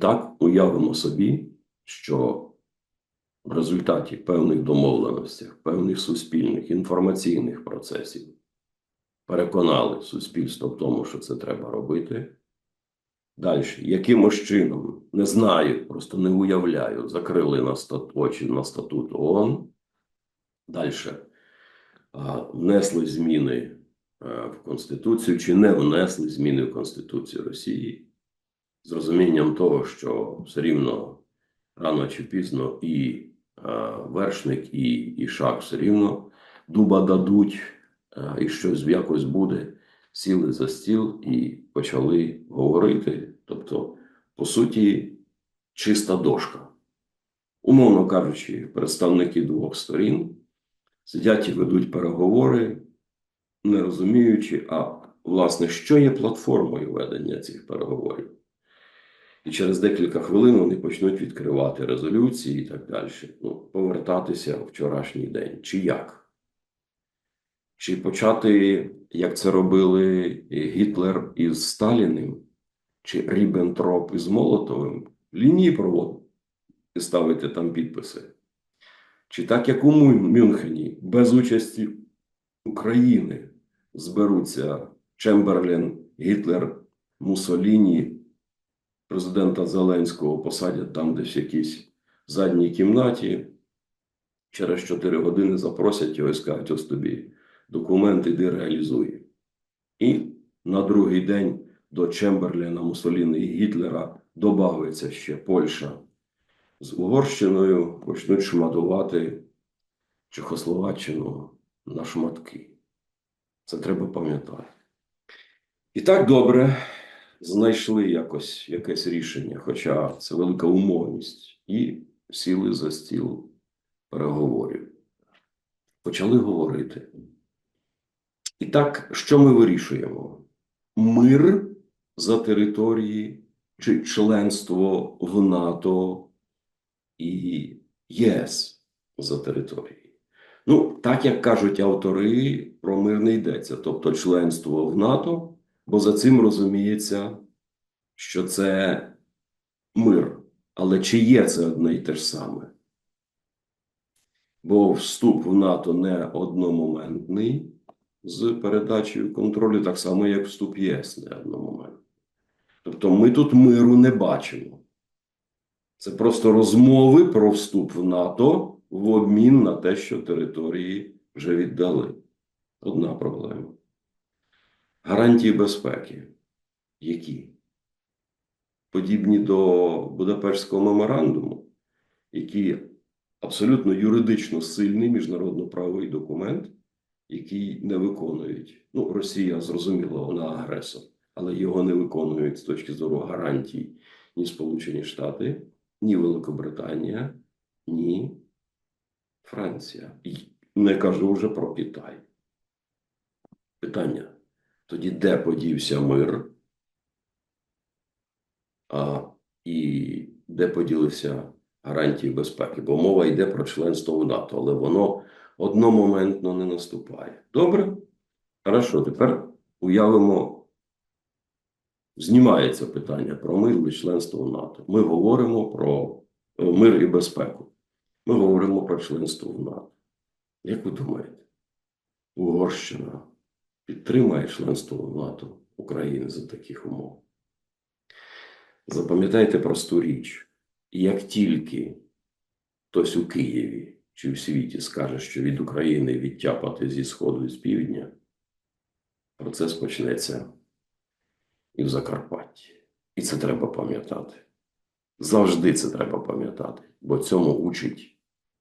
так уявимо собі, що в результаті певних домовленостей, певних суспільних інформаційних процесів переконали суспільство в тому, що це треба робити. Далі, якимось чином, не знаю, просто не уявляю, закрили на стат... очі на статут ООН. Далі внесли зміни е, в Конституцію чи не внесли зміни в Конституцію Росії з розумінням того, що все рівно рано чи пізно і е, вершник, і, і шаг все рівно дуба дадуть, е, і щось якось буде. Сіли за стіл і почали говорити. Тобто, по суті, чиста дошка. Умовно кажучи, представники двох сторін сидять і ведуть переговори, не розуміючи, а власне, що є платформою ведення цих переговорів. І через декілька хвилин вони почнуть відкривати резолюції і так далі. Ну, повертатися в вчорашній день. Чи як? Чи почати, як це робили Гітлер із Сталіним, чи Ріббентроп із Молотовим, лінії проводити і ставити там підписи? Чи так, як у Мюнхені, без участі України зберуться Чемберлен, Гітлер, Муссоліні, президента Зеленського посадять там десь в якійсь задній кімнаті. Через 4 години запросять його і скажуть, ось тобі документ, іди реалізуй. І на другий день до Чемберлена, Муссоліни і Гітлера додається ще Польща з Угорщиною, почнуть шматувати Чехословаччину на шматки. Це треба пам'ятати. І так добре знайшли якось якесь рішення, хоча це велика умовність, і сіли за стіл переговорів. Почали говорити. І так, що ми вирішуємо? Мир за території чи членство в НАТО і ЄС за території. Ну, так як кажуть автори, про мир не йдеться, тобто членство в НАТО, бо за цим розуміється, що це мир. Але чи є це одне й те ж саме? Бо вступ в НАТО не одномоментний з передачею контролю, так само, як вступ ЄС не одномоментний. Тобто ми тут миру не бачимо. Це просто розмови про вступ в НАТО в обмін на те, що території вже віддали. Одна проблема. Гарантії безпеки. Які? Подібні до Будапештського меморандуму, які абсолютно юридично сильний міжнародно-правовий документ, який не виконують. Ну, Росія, зрозуміло, вона агресор, але його не виконують з точки зору гарантій ні Сполучені Штати, ні Великобританія, ні Франція. І не кажу вже про Китай. Питання. Тоді де подівся мир? А, І де поділився гарантії безпеки? Бо мова йде про членство в НАТО, але воно одномоментно не наступає. Добре? Хорошо, тепер уявимо, знімається питання про мир і членство в НАТО. Ми говоримо про е, мир і безпеку. Ми говоримо про членство в НАТО. Як ви думаєте, Угорщина підтримає членство в НАТО України за таких умов? Запам'ятайте просту річ: як тільки хтось у Києві чи в світі скаже, що від України відтяпати зі Сходу і з півдня, процес почнеться і в Закарпатті. І це треба пам'ятати. Завжди це треба пам'ятати, бо цьому учить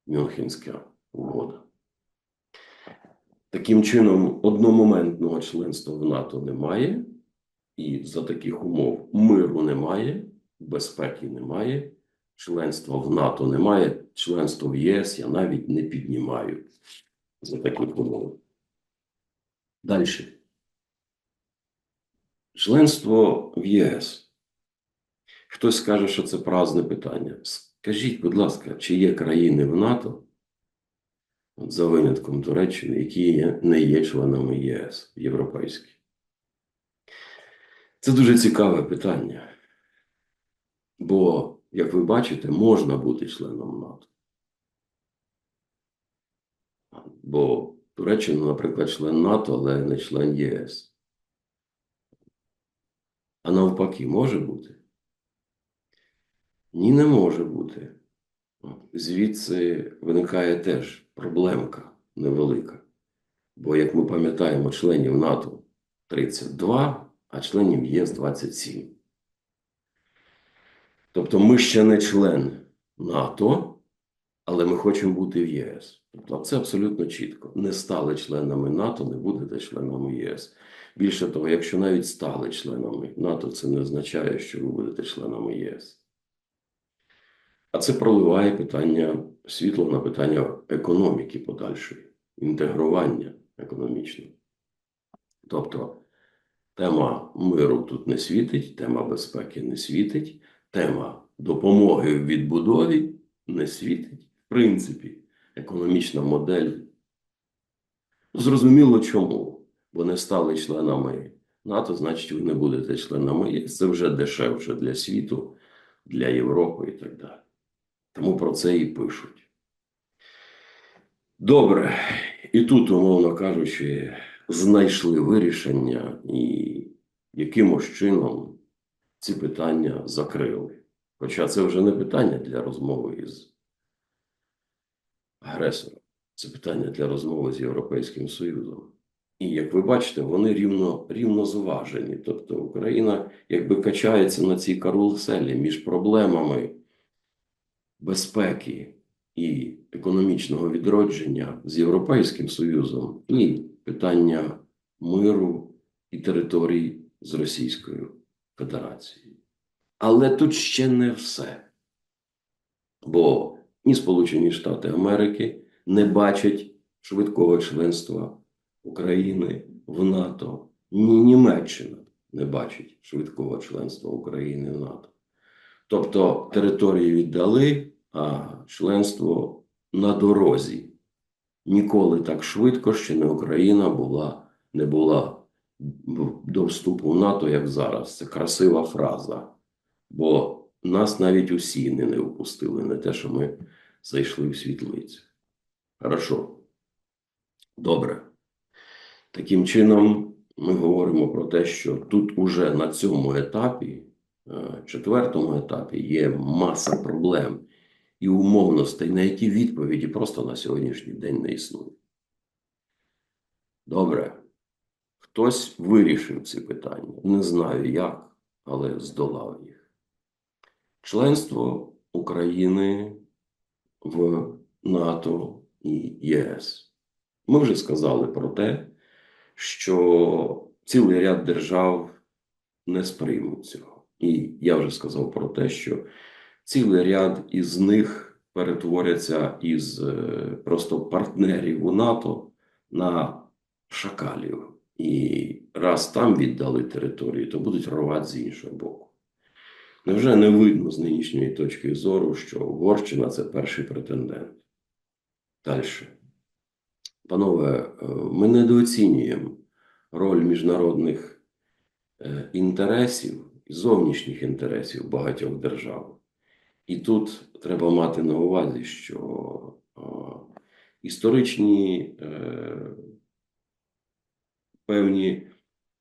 Мюнхенська угода. Таким чином, одномоментного членства в НАТО немає, і за таких умов миру немає, безпеки немає, членства в НАТО немає, членство в ЄС я навіть не піднімаю за таких умов. Далі. Членство в ЄС. Хтось скаже, що це праздне питання. Скажіть, будь ласка, чи є країни в НАТО, за винятком Туреччини, які не є членами ЄС європейські? Це дуже цікаве питання. Бо, як ви бачите, можна бути членом НАТО. Бо Туреччина, наприклад, член НАТО, але не член ЄС. А навпаки, може бути? Ні, не може бути. Звідси виникає теж проблемка невелика. Бо, як ми пам'ятаємо, членів НАТО 32, а членів ЄС 27. Тобто ми ще не член НАТО, але ми хочемо бути в ЄС. Тобто це абсолютно чітко. Не стали членами НАТО, не будете членами ЄС. Більше того, якщо навіть стали членами НАТО, це не означає, що ви будете членами ЄС. А це проливає питання світло на питання економіки подальшої, інтегрування економічного. Тобто тема миру тут не світить, тема безпеки не світить, тема допомоги в відбудові не світить. В принципі, економічна модель. Зрозуміло чому. Бо не стали членами НАТО, значить, ви не будете членами ЄС. Це вже дешевше для світу, для Європи і так далі. Тому про це і пишуть. Добре. І тут, умовно кажучи, знайшли вирішення і якимось чином ці питання закрили. Хоча це вже не питання для розмови із агресором, це питання для розмови з Європейським Союзом. І як ви бачите, вони рівно, рівно зважені. Тобто Україна якби качається на цій каруселі між проблемами безпеки і економічного відродження з Європейським Союзом і питання миру і територій з Російською Федерацією. Але тут ще не все. Бо ні Сполучені Штати Америки не бачать швидкого членства України в НАТО, ні Німеччина не бачить швидкого членства України в НАТО. Тобто території віддали, а членство на дорозі. Ніколи так швидко ще не Україна була, не була до вступу в НАТО, як зараз. Це красива фраза. Бо нас навіть усі не, не впустили, не те, що ми зайшли в світлицю. Хорошо. Добре. Таким чином, ми говоримо про те, що тут уже на цьому етапі, четвертому етапі, є маса проблем і умовностей, на які відповіді просто на сьогоднішній день не існує. Добре. Хтось вирішив ці питання. Не знаю як, але здолав їх. Членство України в НАТО і ЄС. Ми вже сказали про те, що цілий ряд держав не сприймуть цього. І я вже сказав про те, що цілий ряд із них перетворяться із е, просто партнерів у НАТО на шакалів. І раз там віддали територію, то будуть рвати з іншого боку. Невже не видно з нинішньої точки зору, що Угорщина це перший претендент? Далі. Панове, е, ми недооцінюємо роль міжнародних е, інтересів зовнішніх інтересів багатьох держав. І тут треба мати на увазі, що історичні е, певні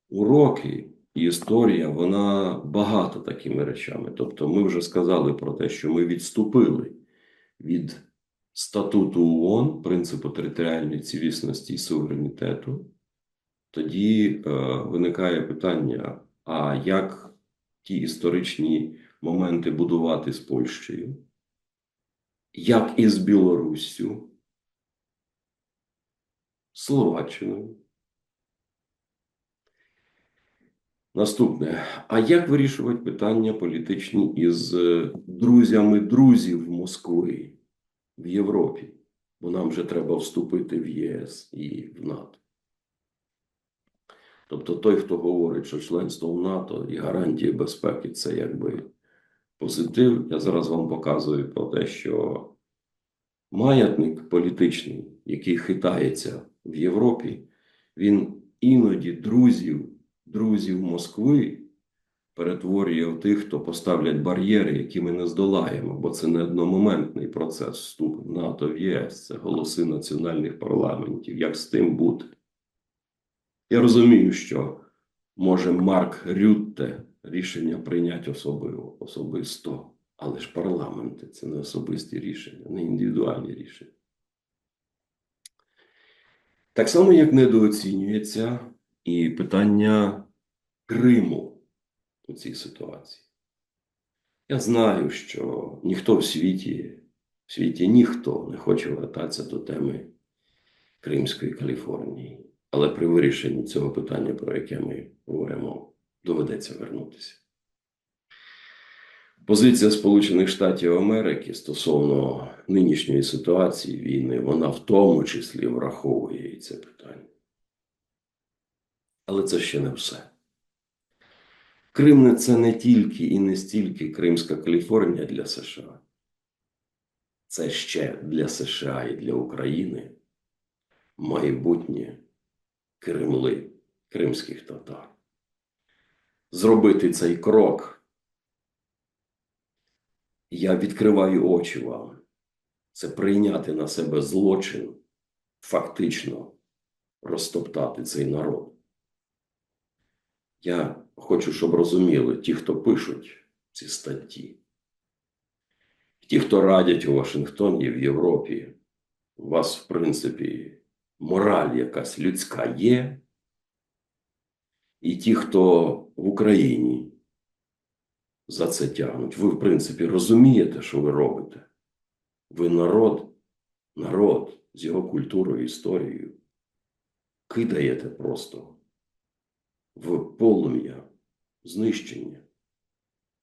уроки і історія, вона багата такими речами. Тобто, ми вже сказали про те, що ми відступили від статуту ООН, принципу територіальної цілісності і суверенітету. Тоді е, виникає питання: а як ті історичні моменти будувати з Польщею? Як із Білоруссю, Словаччиною? Наступне. А як вирішувати питання політичні із е, друзями друзів Москви в Європі? Бо нам вже треба вступити в ЄС і в НАТО. Тобто той, хто говорить, що членство в НАТО і гарантії безпеки це якби позитив. Я зараз вам показую про те, що маятник політичний, який хитається в Європі, він іноді друзів, друзів Москви перетворює в тих, хто поставлять бар'єри, які ми не здолаємо, бо це не одномоментний процес вступу в НАТО в ЄС, це голоси національних парламентів. Як з тим бути? Я розумію, що може Марк Рютте рішення прийняти особливо, особисто, але ж парламенти це не особисті рішення, не індивідуальні рішення. Так само, як недооцінюється і питання Криму у цій ситуації. Я знаю, що ніхто в світі, в світі ніхто не хоче вертатися до теми Кримської Каліфорнії. Але при вирішенні цього питання, про яке ми говоримо, доведеться вернутися. Позиція Сполучених Штатів Америки стосовно нинішньої ситуації війни, вона в тому числі враховує і це питання. Але це ще не все. Крим це не тільки і не стільки Кримська Каліфорнія для США. Це ще для США і для України майбутнє Кремли кримських татар. Зробити цей крок. Я відкриваю очі вам. Це прийняти на себе злочин, фактично розтоптати цей народ. Я хочу, щоб розуміли ті, хто пишуть ці статті, ті, хто радять у Вашингтоні в Європі, вас, в принципі, мораль якась людська є. І ті, хто в Україні за це тягнуть, ви, в принципі, розумієте, що ви робите. Ви народ, народ з його культурою, історією, кидаєте просто в полум'я, знищення.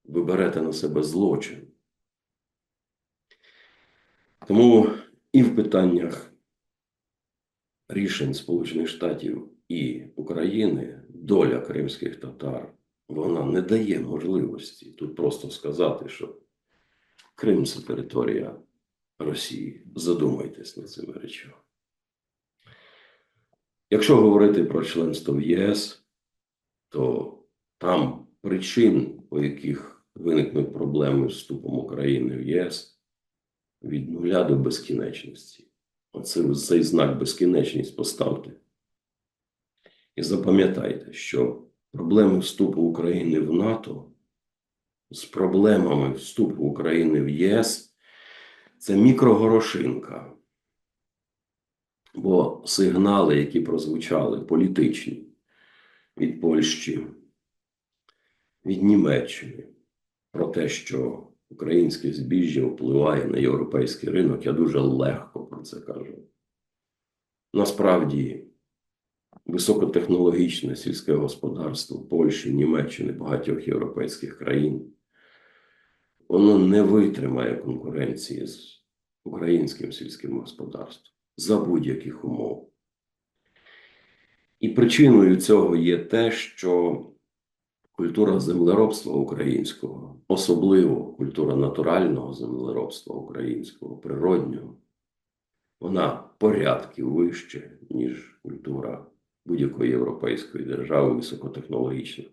Ви берете на себе злочин. Тому і в питаннях рішень Сполучених Штатів і України доля кримських татар вона не дає можливості тут просто сказати, що Крим це територія Росії. Задумайтесь над цими речами. Якщо говорити про членство в ЄС, то там причин, по яких виникнуть проблеми з вступом України в ЄС, від нуля до безкінечності. Оце цей знак безкінечність поставте. І запам'ятайте, що проблеми вступу України в НАТО з проблемами вступу України в ЄС це мікрогорошинка. Бо сигнали, які прозвучали, політичні від Польщі, від Німеччини, про те, що українське збіжжя впливає на європейський ринок, я дуже легко про це кажу. Насправді, високотехнологічне сільське господарство Польщі, Німеччини, багатьох європейських країн, воно не витримає конкуренції з українським сільським господарством за будь-яких умов. І причиною цього є те, що культура землеробства українського, особливо культура натурального землеробства українського, природнього, вона порядки вище, ніж культура будь-якої європейської держави високотехнологічна.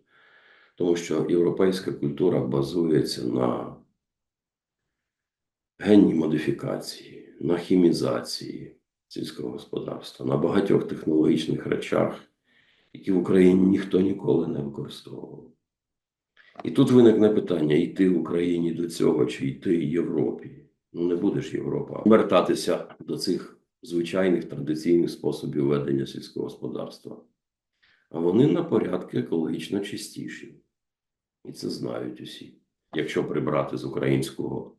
Тому що європейська культура базується на генній модифікації, на хімізації сільського господарства, на багатьох технологічних речах, які в Україні ніхто ніколи не використовував. І тут виникне питання: йти Україні до цього чи йти Європі. Ну, не будеш Європа. Вертатися до цих звичайних традиційних способів ведення сільського господарства. А вони на порядки екологічно чистіші. І це знають усі. Якщо прибрати з українського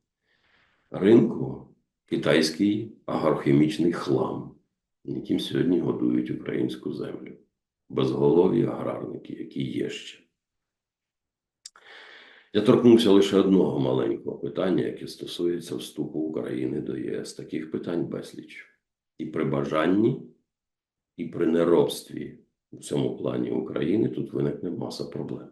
ринку китайський агрохімічний хлам, яким сьогодні годують українську землю, безголові аграрники, які є ще. Я торкнувся лише одного маленького питання, яке стосується вступу України до ЄС. Таких питань безліч. І при бажанні, і при неробстві в цьому плані України тут виникне маса проблем.